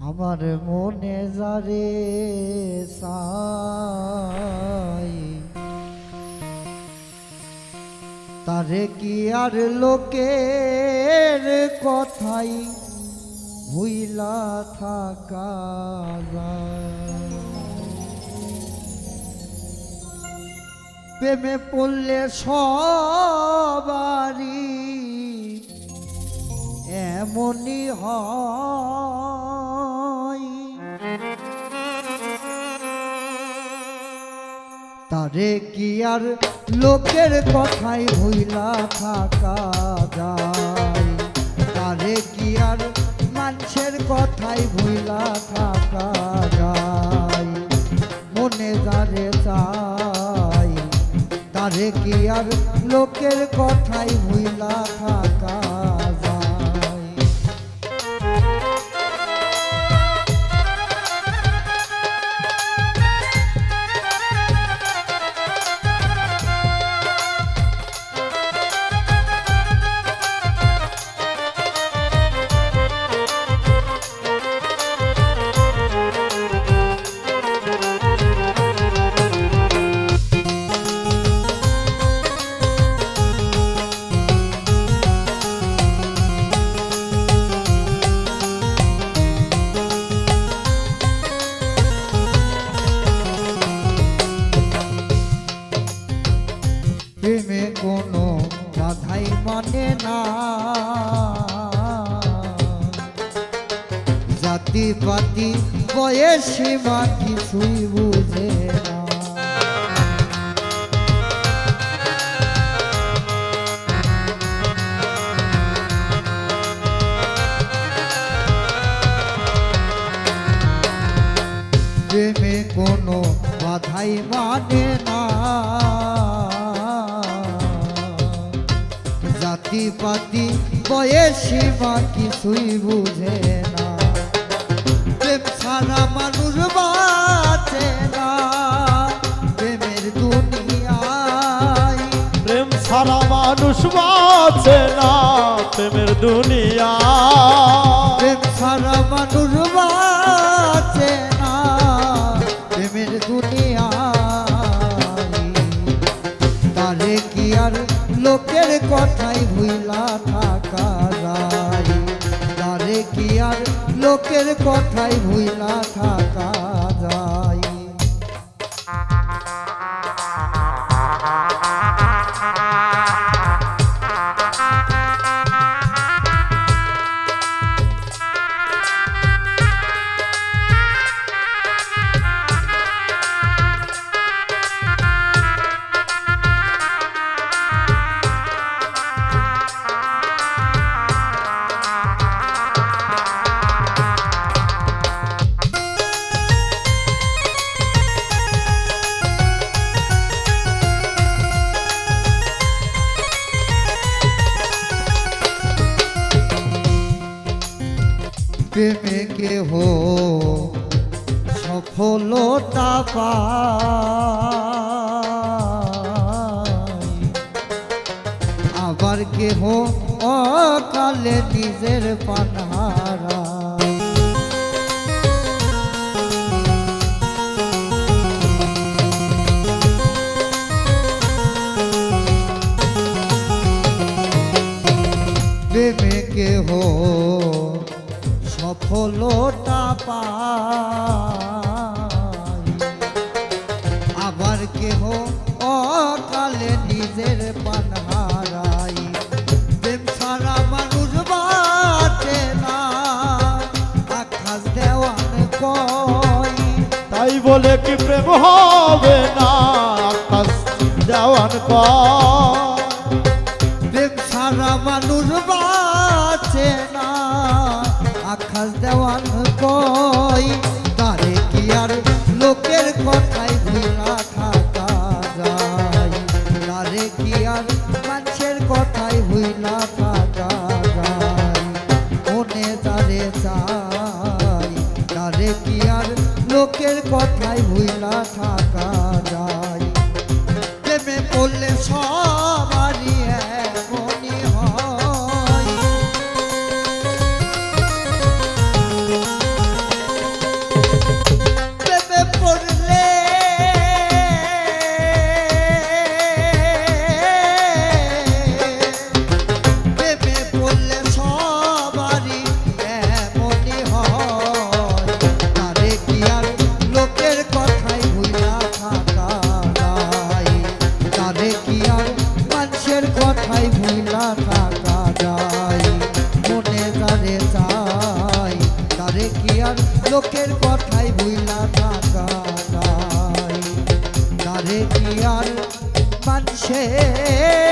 আমার মনে যারে সাই। তারে কি আর লোকের কথাই ভুইলা থাকা প্রেমে পড়লে সবারই এমনই হয়। তারে কি আর লোকের কথাই ভুইলা থাকা যায়? তারে কি আর মানুষের কথাই ভুইলা থাকা যায়? মনে যারে চাই, তারে কি আর লোকের কথাই ভুইলা থাকা প্রেমে কোনো বাধাই মানে না। জাতি পাতি বয়স সীমা কিছুই বুঝে প্রেমে কোনো বাধাই মানে না। জাতি পাতি বয়স সীমা কিছুই বুঝে না। প্রেম ছাড়া মানুষ বাঁচে না। প্রেমের দুনিয়ায় প্রেম সারা মানুষ বাঁচে না। প্রেমের দুনিয়া প্রেম ছাড়া মানুষ বাঁচে না। প্রেমের দুনিয়ায় লোকের কথাই ভুইলা থাকা যায়। তারে কি আর লোকের কথাই ভুইলা থাকা প্রেমে কেহ সফলতা পায়। আবার কেহ অকালে নিজের পানহারা সফলতা পায় আবার কেহ অকালে নিজের পান হারাই। প্রেম ছাড়া মানুষ বাঁচে না। আকাশ দেওয়ান কয় তাই বলে কি প্রেম হবে না? আকাশ দেওয়ান কয় প্রেম ছাড়া মানুষ বাঁচে না। চাই। তারে কি আর লোকের কথাই ভুইলা থাকা? লোকের কথাই ভুইলা থাকা তারে কি আর মানুষের